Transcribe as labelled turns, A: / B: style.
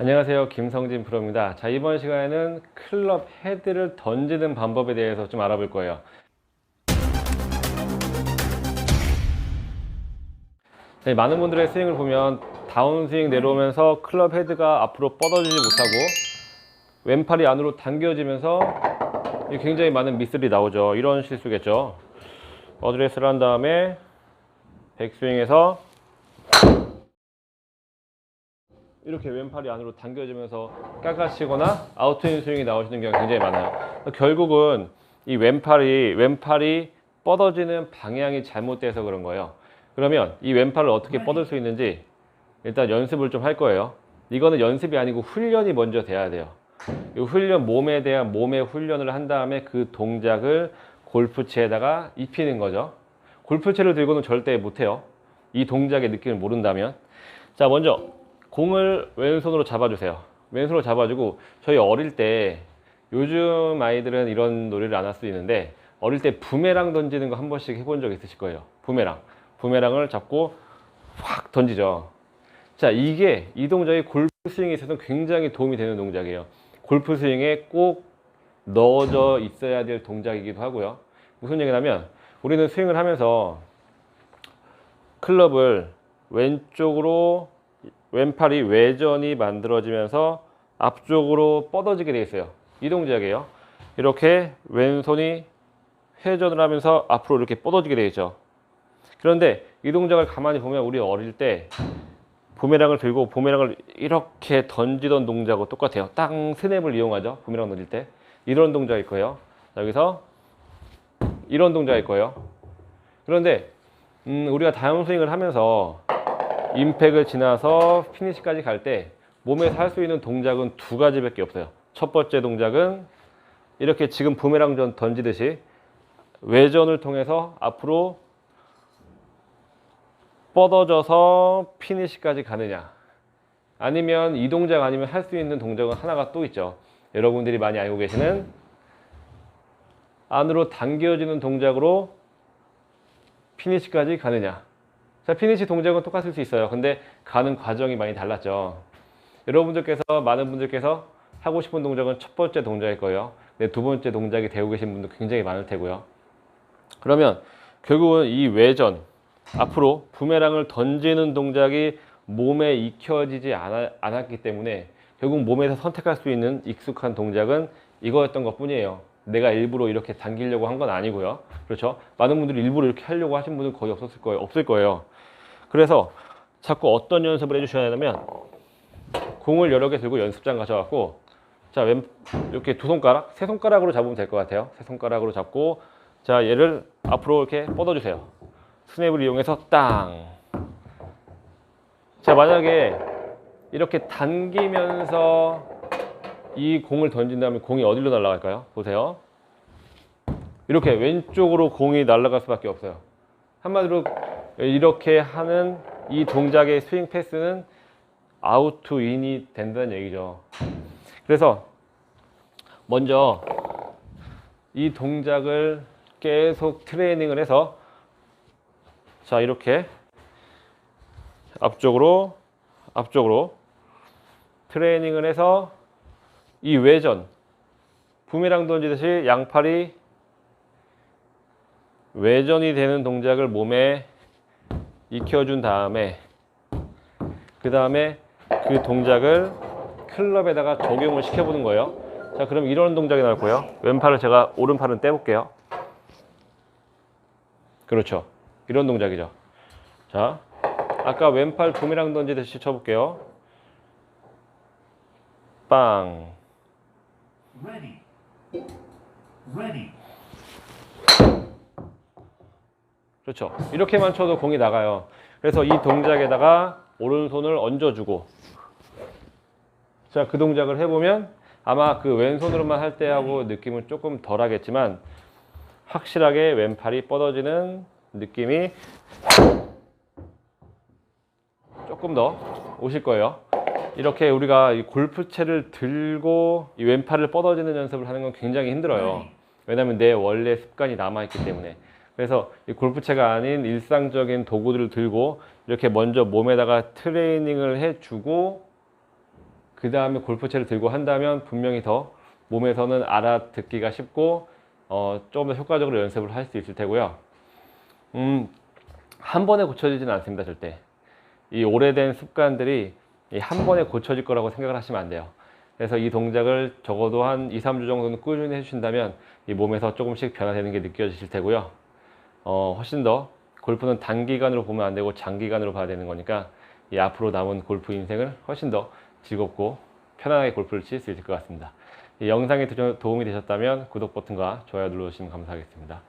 A: 안녕하세요. 김성진 프로입니다. 자 이번 시간에는 클럽 헤드를 던지는 방법에 대해서 좀 알아볼 거예요. 네, 많은 분들의 스윙을 보면 다운스윙 내려오면서 클럽 헤드가 앞으로 뻗어지지 못하고 왼팔이 안으로 당겨지면서 굉장히 많은 미스들이 나오죠. 이런 실수겠죠. 어드레스를 한 다음에 백스윙에서 이렇게 왼팔이 안으로 당겨지면서 깎아치거나 아웃인 스윙이 나오시는 경우가 굉장히 많아요. 결국은 이 왼팔이 왼팔이 뻗어지는 방향이 잘못돼서 그런 거예요. 그러면 이 왼팔을 어떻게 뻗을 수 있는지 일단 연습을 좀 할 거예요. 이거는 연습이 아니고 훈련이 먼저 돼야 돼요. 이 훈련 몸에 대한 몸의 훈련을 한 다음에 그 동작을 골프채에다가 입히는 거죠. 골프채를 들고는 절대 못해요. 이 동작의 느낌을 모른다면. 자, 먼저 공을 왼손으로 잡아주세요. 왼손으로 잡아주고 저희 어릴 때 요즘 아이들은 이런 놀이를 안 할 수 있는데 어릴 때 부메랑 던지는 거 한 번씩 해본 적 있으실 거예요. 부메랑. 부메랑을 잡고 확 던지죠. 자, 이게 이 동작이 골프 스윙에 있어서는 굉장히 도움이 되는 동작이에요. 골프 스윙에 꼭 넣어져 있어야 될 동작이기도 하고요. 무슨 얘기냐면 우리는 스윙을 하면서 클럽을 왼쪽으로 왼팔이 외전이 만들어지면서 앞쪽으로 뻗어지게 되어 있어요. 이 동작이에요. 이렇게 왼손이 회전을 하면서 앞으로 이렇게 뻗어지게 되어 있죠. 그런데 이 동작을 가만히 보면 우리 어릴 때 부메랑을 들고 부메랑을 이렇게 던지던 동작하고 똑같아요. 땅 스냅을 이용하죠. 부메랑 던질 때. 이런 동작일 거예요. 여기서 이런 동작일 거예요. 그런데 음, 우리가 다운 스윙을 하면서 임팩을 지나서 피니시까지 갈 때 몸에서 할 수 있는 동작은 두 가지밖에 없어요. 첫 번째 동작은 이렇게 지금 부메랑 전 던지듯이 외전을 통해서 앞으로 뻗어져서 피니시까지 가느냐 아니면 이 동작 아니면 할 수 있는 동작은 하나가 또 있죠. 여러분들이 많이 알고 계시는 안으로 당겨지는 동작으로 피니시까지 가느냐 자, 피니시 동작은 똑같을 수 있어요. 근데 가는 과정이 많이 달랐죠. 여러분들께서, 많은 분들께서 하고 싶은 동작은 첫 번째 동작일 거예요. 네, 두 번째 동작이 되고 계신 분도 굉장히 많을 테고요. 그러면 결국은 이 외전, 앞으로 부메랑을 던지는 동작이 몸에 익혀지지 않아, 않았기 때문에 결국 몸에서 선택할 수 있는 익숙한 동작은 이거였던 것 뿐이에요. 내가 일부러 이렇게 당기려고 한 건 아니고요. 그렇죠? 많은 분들이 일부러 이렇게 하려고 하신 분은 거의 없었을 거예요. 없을 거예요. 그래서 자꾸 어떤 연습을 해주셔야 하냐면 공을 여러 개 들고 연습장 가셔갖고 자, 왼, 이렇게 두 손가락, 세 손가락으로 잡으면 될 것 같아요. 세 손가락으로 잡고 자, 얘를 앞으로 이렇게 뻗어주세요. 스냅을 이용해서 땅. 자, 만약에 이렇게 당기면서 이 공을 던진다면 공이 어디로 날아갈까요? 보세요. 이렇게 왼쪽으로 공이 날아갈 수밖에 없어요. 한마디로 이렇게 하는 이 동작의 스윙 패스는 아웃 투 인이 된다는 얘기죠. 그래서 먼저 이 동작을 계속 트레이닝을 해서 자 이렇게 앞쪽으로 앞쪽으로 트레이닝을 해서 이 외전 부메랑 던지듯이 양팔이 외전이 되는 동작을 몸에 익혀준 다음에 그 다음에 그 동작을 클럽에다가 적용을 시켜보는 거예요. 자, 그럼 이런 동작이 나올 거예요. 왼팔을 제가 오른팔은 떼볼게요. 그렇죠. 이런 동작이죠. 자, 아까 왼팔 부메랑 던지듯이 쳐볼게요. 빵.
B: Ready. Ready.
A: 그렇죠. 이렇게만 쳐도 공이 나가요. 그래서 이 동작에다가 오른손을 얹어주고 자, 그 동작을 해보면 아마 그 왼손으로만 할 때하고 느낌은 조금 덜 하겠지만 확실하게 왼팔이 뻗어지는 느낌이 조금 더 오실 거예요. 이렇게 우리가 이 골프채를 들고 이 왼팔을 뻗어지는 연습을 하는 건 굉장히 힘들어요. 왜냐하면 내 원래 습관이 남아있기 때문에. 그래서 이 골프채가 아닌 일상적인 도구들을 들고 이렇게 먼저 몸에다가 트레이닝을 해주고 그 다음에 골프채를 들고 한다면 분명히 더 몸에서는 알아듣기가 쉽고 어, 조금 더 효과적으로 연습을 할 수 있을 테고요. 음, 한 번에 고쳐지지는 않습니다, 절대. 이 오래된 습관들이 이 한 번에 고쳐질 거라고 생각을 하시면 안 돼요. 그래서 이 동작을 적어도 한 2, 3주 정도는 꾸준히 해주신다면 이 몸에서 조금씩 변화되는 게 느껴지실 테고요. 어, 훨씬 더 골프는 단기간으로 보면 안 되고 장기간으로 봐야 되는 거니까 이 앞으로 남은 골프 인생을 훨씬 더 즐겁고 편안하게 골프를 칠 수 있을 것 같습니다. 이 영상이 도- 도움이 되셨다면 구독 버튼과 좋아요 눌러주시면 감사하겠습니다.